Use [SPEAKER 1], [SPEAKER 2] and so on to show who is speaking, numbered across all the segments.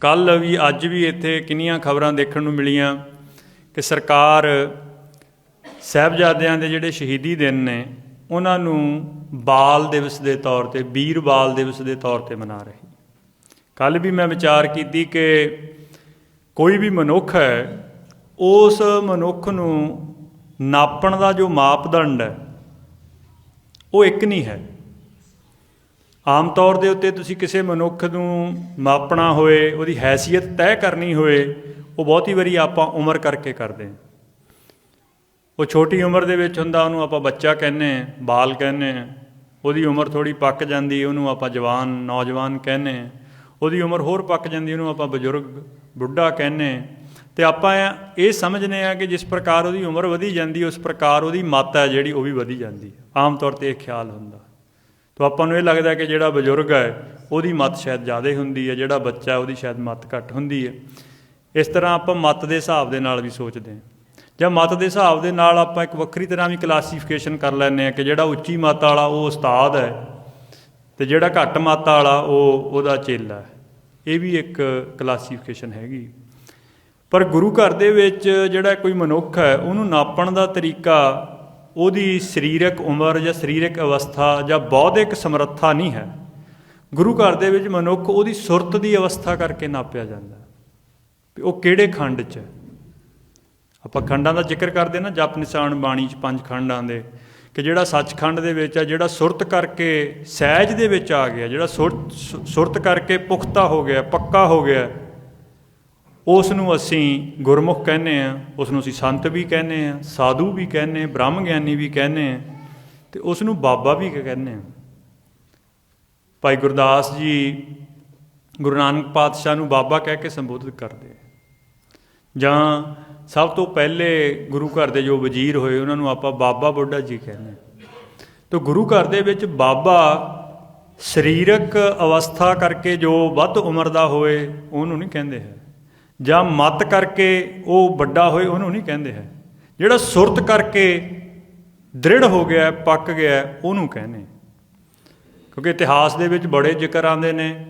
[SPEAKER 1] ਕੱਲ ਵੀ, ਅੱਜ ਵੀ ਇੱਥੇ ਕਿੰਨੀਆਂ ਖਬਰਾਂ ਦੇਖਣ ਨੂੰ ਮਿਲੀਆਂ ਕਿ ਸਰਕਾਰ ਸਾਹਿਬਜ਼ਾਦਿਆਂ ਦੇ ਜਿਹੜੇ ਸ਼ਹੀਦੀ ਦਿਨ ਨੇ, ਉਹਨਾਂ ਨੂੰ ਬਾਲ ਦਿਵਸ ਦੇ ਤੌਰ ਤੇ ਵੀਰ ਬਾਲ ਦਿਵਸ ਦੇ ਤੌਰ ਤੇ ਮਨਾ ਰਹੀ। ਕੱਲ ਵੀ ਮੈਂ ਵਿਚਾਰ ਕੀਤੀ ਕਿ ਕੋਈ ਵੀ ਮਨੁੱਖ ਹੈ, ਉਸ ਮਨੁੱਖ ਨੂੰ ਨਾਪਣ ਦਾ ਜੋ ਮਾਪਦੰਡ ਹੈ, ਉਹ ਇੱਕ ਨਹੀਂ ਹੈ। ਆਮ ਤੌਰ ਦੇ ਉੱਤੇ ਤੁਸੀਂ ਕਿਸੇ ਮਨੁੱਖ ਨੂੰ ਮਾਪਣਾ ਹੋਏ, ਉਹਦੀ ਹੈਸੀਅਤ ਤੈਅ ਕਰਨੀ ਹੋਏ, ਉਹ ਬਹੁਤੀ ਵਾਰੀ ਆਪਾਂ ਉਮਰ ਕਰਕੇ ਕਰਦੇ ਹਾਂ। ਉਹ ਛੋਟੀ ਉਮਰ ਦੇ ਵਿੱਚ ਹੁੰਦਾ, ਉਹਨੂੰ ਆਪਾਂ ਬੱਚਾ ਕਹਿੰਦੇ ਹਾਂ, ਬਾਲ ਕਹਿੰਦੇ ਹਾਂ, ਉਹਦੀ ਉਮਰ ਥੋੜੀ ਪੱਕ ਜਾਂਦੀ, ਉਹਨੂੰ ਆਪਾਂ ਜਵਾਨ, ਨੌਜਵਾਨ ਕਹਿੰਦੇ ਹਾਂ, ਉਹਦੀ ਉਮਰ ਹੋਰ ਪੱਕ ਜਾਂਦੀ, ਉਹਨੂੰ ਆਪਾਂ ਬਜ਼ੁਰਗ, ਬੁੱਢਾ ਕਹਿੰਦੇ ਹਾਂ। ਤੇ ਆਪਾਂ ਇਹ ਸਮਝਨੇ ਆ ਕਿ ਜਿਸ ਪ੍ਰਕਾਰ ਉਹਦੀ ਉਮਰ ਵਧੀ ਜਾਂਦੀ, ਉਸ ਪ੍ਰਕਾਰ ਉਹਦੀ ਮਾਤਾ ਜਿਹੜੀ, ਉਹ ਵੀ ਵਧੀ ਜਾਂਦੀ ਆਮ ਤੌਰ ਤੇ ਇਹ ਖਿਆਲ ਹੁੰਦਾ। ਤਾਂ ਆਪਾਂ ਨੂੰ ਇਹ ਲੱਗਦਾ ਕਿ ਜਿਹੜਾ ਬਜ਼ੁਰਗ ਹੈ, ਉਹਦੀ ਮੱਤ ਸ਼ਾਇਦ ਜ਼ਿਆਦਾ ਹੁੰਦੀ ਹੈ, ਜਿਹੜਾ ਬੱਚਾ ਉਹਦੀ ਸ਼ਾਇਦ ਮੱਤ ਘੱਟ ਹੁੰਦੀ ਹੈ। ਇਸ ਤਰ੍ਹਾਂ ਆਪਾਂ ਮੱਤ ਦੇ ਹਿਸਾਬ ਦੇ ਨਾਲ ਵੀ ਸੋਚਦੇ ਹਾਂ। ਜਾਂ ਮੱਤ ਦੇ ਹਿਸਾਬ ਦੇ ਨਾਲ ਆਪਾਂ ਇੱਕ ਵੱਖਰੀ ਤਰ੍ਹਾਂ ਵੀ ਕਲਾਸੀਫਿਕੇਸ਼ਨ ਕਰ ਲੈਂਦੇ ਆ ਕਿ ਜਿਹੜਾ ਉੱਚੀ ਮੱਤ ਵਾਲਾ ਉਹ ਉਸਤਾਦ ਹੈ ਤੇ ਜਿਹੜਾ ਘੱਟ ਮੱਤ ਵਾਲਾ ਉਹ ਉਹਦਾ ਚੇਲਾ ਹੈ। ਇਹ ਵੀ ਇੱਕ ਕਲਾਸੀਫਿਕੇਸ਼ਨ ਹੈਗੀ। ਪਰ ਗੁਰੂ ਘਰ ਦੇ ਵਿੱਚ ਜਿਹੜਾ ਕੋਈ ਮਨੁੱਖ ਹੈ, ਉਹਨੂੰ ਨਾਪਣ ਦਾ ਤਰੀਕਾ ਉਹਦੀ ਸਰੀਰਕ ਉਮਰ ਜਾਂ ਸਰੀਰਕ ਅਵਸਥਾ ਜਾਂ ਬੌਧਿਕ ਸਮਰੱਥਾ ਨਹੀਂ ਹੈ। ਗੁਰੂ ਘਰ ਦੇ ਵਿੱਚ ਮਨੁੱਖ ਉਹਦੀ ਸੁਰਤ ਦੀ ਅਵਸਥਾ ਕਰਕੇ ਨਾਪਿਆ ਜਾਂਦਾ ਵੀ ਉਹ ਕਿਹੜੇ ਖੰਡ 'ਚ ਆਪਾਂ ਖੰਡਾਂ ਦਾ ਜ਼ਿਕਰ ਕਰਦੇ ਨਾ, ਜਪ ਨਿਸ਼ਾਨ ਬਾਣੀ 'ਚ ਪੰਜ ਖੰਡਾਂ ਦੇ, ਕਿ ਜਿਹੜਾ ਸੱਚਖੰਡ ਦੇ ਵਿੱਚ ਆ, ਜਿਹੜਾ ਸੁਰਤ ਕਰਕੇ ਸਹਿਜ ਦੇ ਵਿੱਚ ਆ ਗਿਆ, ਜਿਹੜਾ ਸੁਰਤ ਸੁਰਤ ਕਰਕੇ ਪੁਖਤਾ ਹੋ ਗਿਆ, ਪੱਕਾ ਹੋ ਗਿਆ ਉਸ ਨੂੰ ਅਸੀਂ ਗੁਰਮੁਖ ਕਹਿੰਦੇ ਆ ਉਸ ਨੂੰ ਅਸੀਂ ਸੰਤ ਵੀ ਕਹਿੰਦੇ ਆ ਸਾਧੂ ਵੀ ਕਹਿੰਦੇ ਆ ਬ੍ਰਹਮ ਗਿਆਨੀ ਵੀ ਕਹਿੰਦੇ ਆ ਤੇ ਉਸ ਨੂੰ ਬਾਬਾ ਵੀ ਕਹਿੰਦੇ ਆ ਭਾਈ ਗੁਰਦਾਸ ਜੀ ਗੁਰੂ ਨਾਨਕ ਪਾਤਸ਼ਾਹ ਨੂੰ ਬਾਬਾ ਕਹਿ ਕੇ ਸੰਬੋਧਿਤ ਕਰਦੇ ਜਾਂ ਸਭ ਤੋਂ ਪਹਿਲੇ ਗੁਰੂ ਘਰ ਦੇ ਜੋ ਵਜ਼ੀਰ ਹੋਏ, ਉਹਨਾਂ ਨੂੰ ਆਪਾਂ ਬਾਬਾ ਬੁੱਢਾ ਜੀ ਕਹਿੰਦੇ ਤਾਂ ਗੁਰੂ ਘਰ ਦੇ ਵਿੱਚ ਬਾਬਾ ਸਰੀਰਕ ਅਵਸਥਾ ਕਰਕੇ ਜੋ ਵੱਧ ਉਮਰ ਦਾ ਹੋਏ, ਉਹਨੂੰ ਨਹੀਂ ਕਹਿੰਦੇ ਹੈ ਜਾਂ ਮਤ ਕਰਕੇ ਉਹ ਵੱਡਾ ਹੋਏ, ਉਹਨੂੰ ਨਹੀਂ ਕਹਿੰਦੇ ਹੈ। ਜਿਹੜਾ ਸੁਰਤ ਕਰਕੇ ਦ੍ਰਿੜ ਹੋ ਗਿਆ, ਪੱਕ ਗਿਆ, ਉਹਨੂੰ ਕਹਿੰਦੇ ਕਿਉਂਕਿ ਇਤਿਹਾਸ ਦੇ ਵਿੱਚ ਬੜੇ ਜ਼ਿਕਰ ਆਉਂਦੇ ਨੇ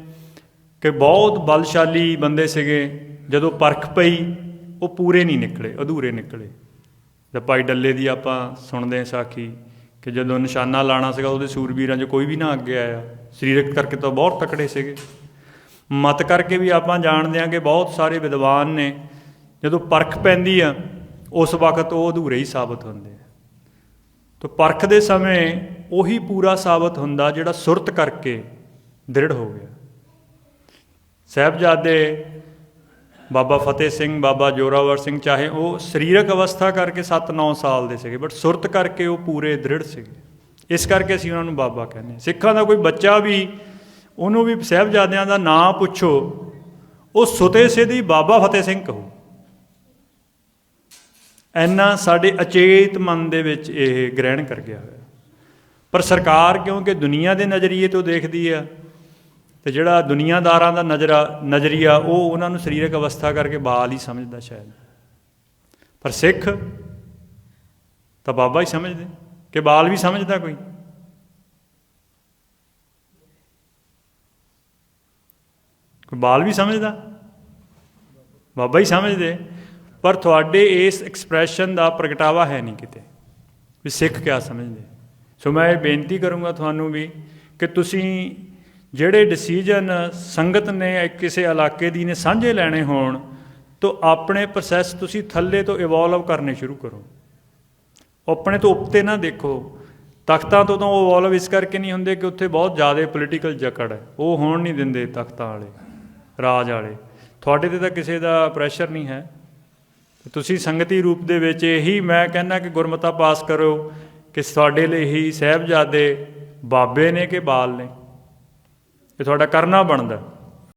[SPEAKER 1] ਕਿ ਬਹੁਤ ਬਲਸ਼ਾਲੀ ਬੰਦੇ ਸੀਗੇ। ਜਦੋਂ ਪਰਖ ਪਈ, ਉਹ ਪੂਰੇ ਨਹੀਂ ਨਿਕਲੇ, ਅਧੂਰੇ ਨਿਕਲੇ। ਤੇ ਭਾਈ ਡੱਲੇ ਦੀ ਆਪਾਂ ਸੁਣਦੇ ਹਾਂ ਸਾਖੀ ਕਿ ਜਦੋਂ ਨਿਸ਼ਾਨਾ ਲਾਣਾ ਸੀਗਾ, ਉਹਦੇ ਸੂਰਬੀਰਾਂ 'ਚ ਕੋਈ ਵੀ ਨਾ ਅੱਗੇ ਆਇਆ। ਸਰੀਰਕ ਕਰਕੇ ਤਾਂ ਬਹੁਤ ਤਕੜੇ ਸੀਗੇ। ਮਤ ਕਰਕੇ ਵੀ ਆਪਾਂ ਜਾਣਦੇ ਹਾਂ ਕਿ ਬਹੁਤ ਸਾਰੇ ਵਿਦਵਾਨ ਨੇ, ਜਦੋਂ ਪਰਖ ਪੈਂਦੀ ਆ, ਉਸ ਵਕਤ ਉਹ ਅਧੂਰੇ ਹੀ ਸਾਬਤ ਹੁੰਦੇ ਆ। ਤਾਂ ਪਰਖ ਦੇ ਸਮੇਂ ਉਹੀ ਪੂਰਾ ਸਾਬਤ ਹੁੰਦਾ ਜਿਹੜਾ ਸੁਰਤ ਕਰਕੇ ਦ੍ਰਿੜ ਹੋ ਗਿਆ। ਸਾਹਿਬਜ਼ਾਦੇ ਬਾਬਾ ਫਤਿਹ ਸਿੰਘ, ਬਾਬਾ ਜੋਰਾਵਰ ਸਿੰਘ, ਚਾਹੇ ਉਹ ਸਰੀਰਕ ਅਵਸਥਾ ਕਰਕੇ 7-9 ਸਾਲ ਦੇ ਸੀਗੇ, ਬਟ ਸੁਰਤ ਕਰਕੇ ਉਹ ਪੂਰੇ ਦ੍ਰਿੜ ਸੀਗੇ। ਇਸ ਕਰਕੇ ਅਸੀਂ ਉਹਨਾਂ ਨੂੰ ਬਾਬਾ ਕਹਿੰਦੇ ਹਾਂ। ਸਿੱਖਾਂ ਦਾ ਕੋਈ ਬੱਚਾ ਵੀ ਉਹਨੂੰ ਵੀ ਸਹਿਬਜ਼ਾਦਿਆਂ ਦਾ ਨਾਂ ਪੁੱਛੋ, ਉਹ ਸੁਤੇ ਸਿੱਧੀ ਬਾਬਾ ਫਤਿਹ ਸਿੰਘ ਕਹੋ। ਐਨਾ ਸਾਡੇ ਅਚੇਤ ਮਨ ਦੇ ਵਿੱਚ ਇਹ ਗ੍ਰਹਿਣ ਕਰ ਗਿਆ ਹੋਇਆ। ਪਰ ਸਰਕਾਰ ਕਿਉਂਕਿ ਦੁਨੀਆ ਦੇ ਨਜ਼ਰੀਏ ਤੋਂ ਦੇਖਦੀ ਆ, ਤੇ ਜਿਹੜਾ ਦੁਨੀਆਦਾਰਾਂ ਦਾ ਨਜ਼ਰਾ, ਨਜ਼ਰੀਆ, ਉਹ ਉਹਨਾਂ ਨੂੰ ਸਰੀਰਕ ਅਵਸਥਾ ਕਰਕੇ ਬਾਲ ਹੀ ਸਮਝਦਾ ਸ਼ਾਇਦ। ਪਰ ਸਿੱਖ ਤਾਂ ਬਾਬਾ ਹੀ ਸਮਝਦੇ, ਕਿ ਬਾਲ ਵੀ ਸਮਝਦਾ ਕੋਈ? ਕੋਈ ਬਾਲ ਵੀ ਸਮਝਦਾ? ਬਾਬਾ ਹੀ ਸਮਝਦੇ। ਪਰ ਤੁਹਾਡੇ ਇਸ ਐਕਸਪ੍ਰੈਸ਼ਨ ਦਾ ਪ੍ਰਗਟਾਵਾ ਹੈ ਨਹੀਂ ਕਿਤੇ। ਵੀ ਸਿੱਖ ਕਿਆ ਸਮਝਦੇ। ਸੋ ਮੈਂ ਇਹ ਬੇਨਤੀ ਕਰੂੰਗਾ ਤੁਹਾਨੂੰ ਵੀ ਕਿ ਤੁਸੀਂ ਜਿਹੜੇ ਡਿਸੀਜਨ ਸੰਗਤ ਨੇ ਕਿਸੇ ਇਲਾਕੇ ਦੀ ਨੇ ਸਾਂਝੇ ਲੈਣੇ ਹੋਣ, ਤਾਂ ਆਪਣੇ ਪ੍ਰੋਸੈਸ ਤੁਸੀਂ ਥੱਲੇ ਤੋਂ ਇਵੋਲਵ ਕਰਨੇ ਸ਼ੁਰੂ ਕਰੋ। ਆਪਣੇ ਤੋਂ ਉੱਤੇ ਨਾ ਦੇਖੋ। ਤਖਤਾਂ ਤੋਂ ਤਾਂ ਉਹ ਇਵੋਲਵ ਇਸ ਕਰਕੇ ਨਹੀਂ ਹੁੰਦੇ ਕਿ ਉੱਥੇ ਬਹੁਤ ਜ਼ਿਆਦਾ ਪੋਲੀਟੀਕਲ ਜਕੜ ਹੈ। ਉਹ ਹੋਣ ਨਹੀਂ ਦਿੰਦੇ ਤਖਤਾਂ ਵਾਲੇ। ਰਾਜ ਵਾਲੇ। ਤੁਹਾਡੇ ਤੇ ਤਾਂ ਕਿਸੇ ਦਾ ਪ੍ਰੈਸ਼ਰ ਨਹੀਂ ਹੈ। ਤੁਸੀਂ ਸੰਗਤੀ ਰੂਪ ਦੇ ਵਿੱਚ ਇਹੀ ਮੈਂ ਕਹਿੰਦਾ ਕਿ ਗੁਰਮਤਾ ਪਾਸ ਕਰੋ ਕਿ ਤੁਹਾਡੇ ਲਈ ਹੀ ਸਹਿਬਜ਼ਾਦੇ ਬਾਬੇ ਨੇ ਕਿ ਬਾਲ ਨੇ। ਇਹ ਤੁਹਾਡਾ ਕਰਨਾ ਬਣਦਾ।